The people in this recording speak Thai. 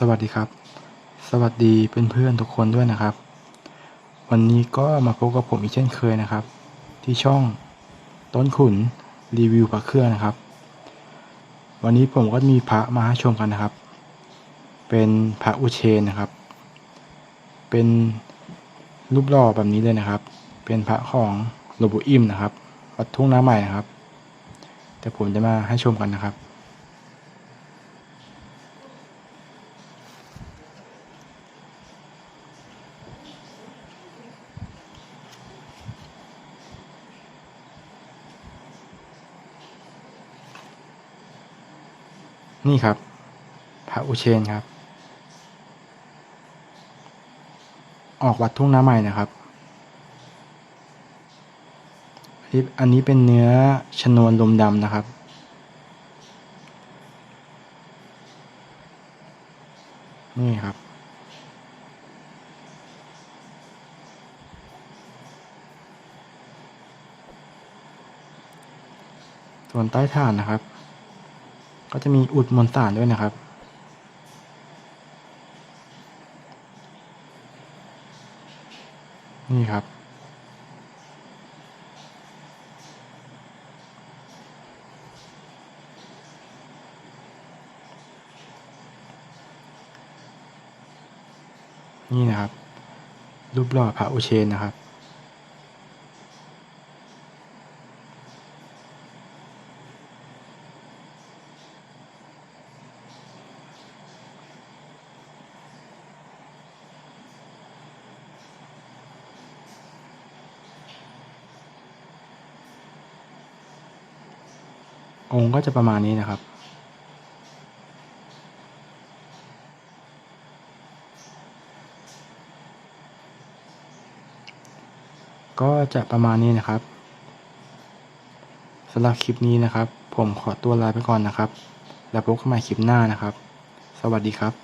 สวัสดีครับ สวัสดีเพื่อนๆทุกคนด้วยนะครับ วันนี้ก็มาพบกับผมอีกเช่นเคยนะครับ ที่ช่องต้นขุนรีวิวพระเครื่องนะครับ วันนี้ผมก็มีพระมาให้ชมกันนะครับ เป็นพระอุเชนนะครับ เป็นรูปหล่อแบบนี้เลยนะครับ เป็นพระของหลวงปู่อิ่มนะครับ วัดทุ่งน้ำใหม่นะครับ แต่ผมจะมาให้ชมกันนะครับ นี่ครับ พระอุเชนครับ ออกวัดทุ่งน้ำใหม่นะครับอันนี้อันนี้เป็นเนื้อชนวนลมดำนะครับนี่ครับ ส่วนใต้ฐานนะครับ ก็จะมีอุดมวลสารด้วยนะครับ นี่ครับ นี่นะครับ รูปหล่อพระอุเชนนะครับ องค์ก็จะประมาณนี้นะครับ ก็จะประมาณนี้นะครับสำหรับคลิปนี้นะครับ ผมขอตัวลาไปก่อนนะครับ แล้วพบกันใหม่คลิปหน้านะครับ สวัสดีครับ